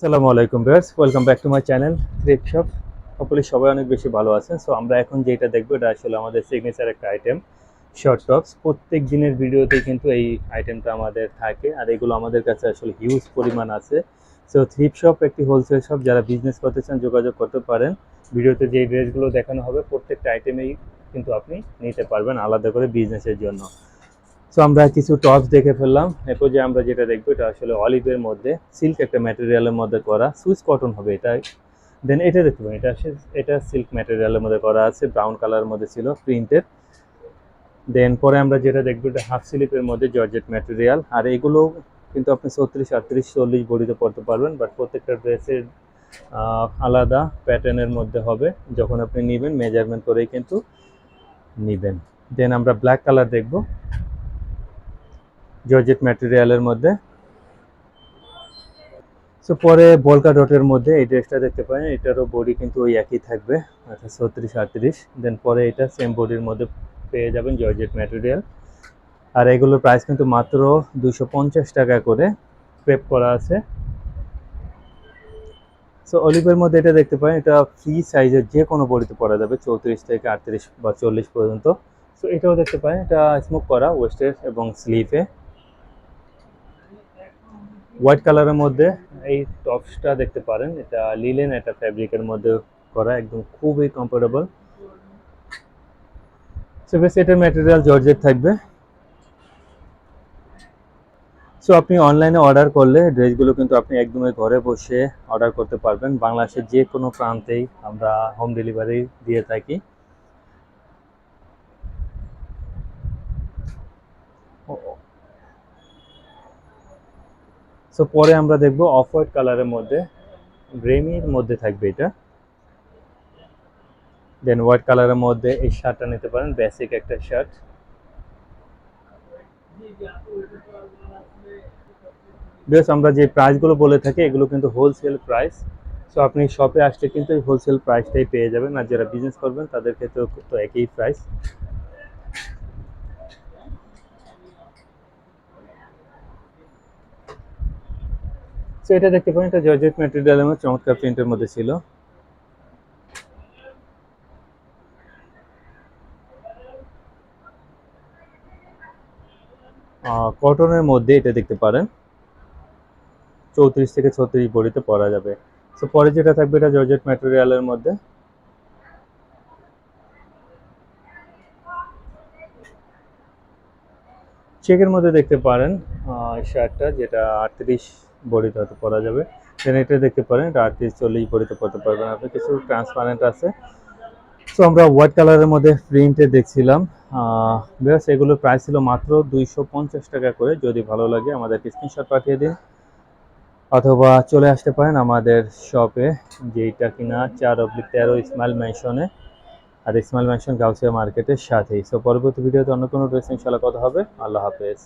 আসসালামু আলাইকুম viewers welcome back to my channel thrift shop হপলি সবাই অনেক বেশি ভালো আছেন। সো আমরা এখন যেটা দেখব, এটা আসলে আমাদের সিগনেচার একটা আইটেম শর্ট টপস প্রত্যেক দিনের ভিডিওতে কিন্তু এই আইটেমটা আমাদের থাকে, আর এগুলো আমাদের কাছে আসলে হিউজ পরিমাণ আছে। সো থ্রিপ শপ একটি হোলসেল শপ যারা বিজনেস করতে চান, যোগাযোগ করতে পারেন। ভিডিওতে যে ড্রেসগুলো দেখানো হবে, প্রত্যেকটা আইটেমেই কিন্তু আপনি নিতে পারবেন আলাদা করে বিজনেসের জন্য। সো আমরা কিছু টপস দেখে ফেললাম। এরপর যে আমরা যেটা দেখব, এটা আসলে অলিভের মধ্যে সিল্ক একটা ম্যাটেরিয়ালের মধ্যে করা সুইচ কটন হবে এটা। দেন এটা দেখতে পাবেন এটা এটা সিল্ক ম্যাটেরিয়ালের মধ্যে করা আছে ব্রাউন কালারের মধ্যে ছিল প্রিন্টের দেন পরে আমরা যেটা দেখব, এটা হাফ স্লিপের মধ্যে জর্জেট ম্যাটেরিয়াল আর এগুলো কিন্তু আপনি ছত্রিশ, আটত্রিশ, চল্লিশ বডিতে পড়তে পারবেন বাট প্রত্যেকটা ড্রেসের আলাদা প্যাটার্নের মধ্যে হবে। যখন আপনি নেবেন মেজারমেন্ট করেই কিন্তু নেবেন। দেন আমরা ব্ল্যাক কালার দেখব। জর্জেট ম্যাটেরিয়ালের মধ্যে। সো পরে বলকা ডটের মধ্যে এই ড্রেসটা দেখতে পারেন, এটারও বডি কিন্তু ওই একই থাকবে, অর্থাৎ ছত্রিশ, আটত্রিশ। দেন পরে এটা সেম বডির মধ্যে পেয়ে যাবেন জর্জেট ম্যাটেরিয়াল আর এগুলোর প্রাইস কিন্তু মাত্র দুশো টাকা করে প্রেপ করা আছে। সো অলিভের মধ্যে এটা দেখতে পারেন, এটা ফ্রি সাইজের যে কোনো বডিতে পরা যাবে, চৌত্রিশ থেকে আটত্রিশ বা চল্লিশ পর্যন্ত। সো এটাও দেখতে পারেন, এটা স্মোক করা ওয়েস্টের এবং স্লিভে হোয়াইট কালারের মধ্যে এই টপসটা দেখতে পারেন। এটা লিলেন এটা ফ্যাব্রিকের মধ্যে করা, একদম খুবই কমফোর্টেবল সো বেশ এটার ম্যাটেরিয়াল জর্জেট থাকবে। সো আপনি অনলাইনে অর্ডার করলে ড্রেসগুলো কিন্তু আপনি একদমই ঘরে বসে অর্ডার করতে পারবেন। বাংলাদেশের যে কোনো প্রান্তেই আমরা হোম ডেলিভারি দিয়ে থাকি। সো পরে আমরা দেখব অফ হোয়াইট কালারের মধ্যে গ্রেমির মধ্যে থাকবে এটা। দেন হোয়াইট কালারের মধ্যে এই শার্টটা নিতে পারেন বেসিক একটা শার্ট বেশ আমরা যে প্রাইসগুলো বলে থাকি, এগুলো কিন্তু হোলসেল প্রাইস সো আপনি শপে আসলে কিন্তু হোলসেল প্রাইসটাই পেয়ে যাবেন। আর যারা বিজনেস করবেন, তাদের ক্ষেত্রেও তো একই প্রাইস সো এটা দেখতে পারেন, এটা জর্জেট ম্যাটেরিয়ালের মধ্যে চমৎকার প্রিন্টের মধ্যে ছিল। কটনের মধ্যে এটা দেখতে পারেন। চৌত্রিশ থেকে ছত্রিশ বড়িতে পরা যাবে। সো পরে যেটা থাকবে এটা জর্জেট ম্যাটেরিয়ালের মধ্যে। চেকের মধ্যে দেখতে পারেন শার্টটা যেটা আটত্রিশ বডিতে হয়তো পরা যাবে। দেন এটা দেখতে পারেন, এটা আটত্রিশ চল্লিশ বডিতে পড়তে পারবেন। আপনি কিছু ট্রান্সপারেন্ট আছে। সো আমরা হোয়াইট কালারের মধ্যে প্রিন্টে দেখছিলাম। বেশ এগুলোর প্রাইস ছিল মাত্র দুইশো পঞ্চাশ টাকা করে। যদি ভালো লাগে আমাদের স্ক্রিনশট পাঠিয়ে দিন। অথবা চলে আসতে পারেন আমাদের শপে যেইটা কিনা চার অব্লিক তেরো ইসমাইল ম্যানশনে আর ইসমাইল ম্যানশন গাউসিয়া মার্কেটের সাথেই। সো পরবর্তী ভিডিওতে অন্য কোনো ড্রেস ইনশাল্লাহ কথা হবে। আল্লাহ হাফেজ।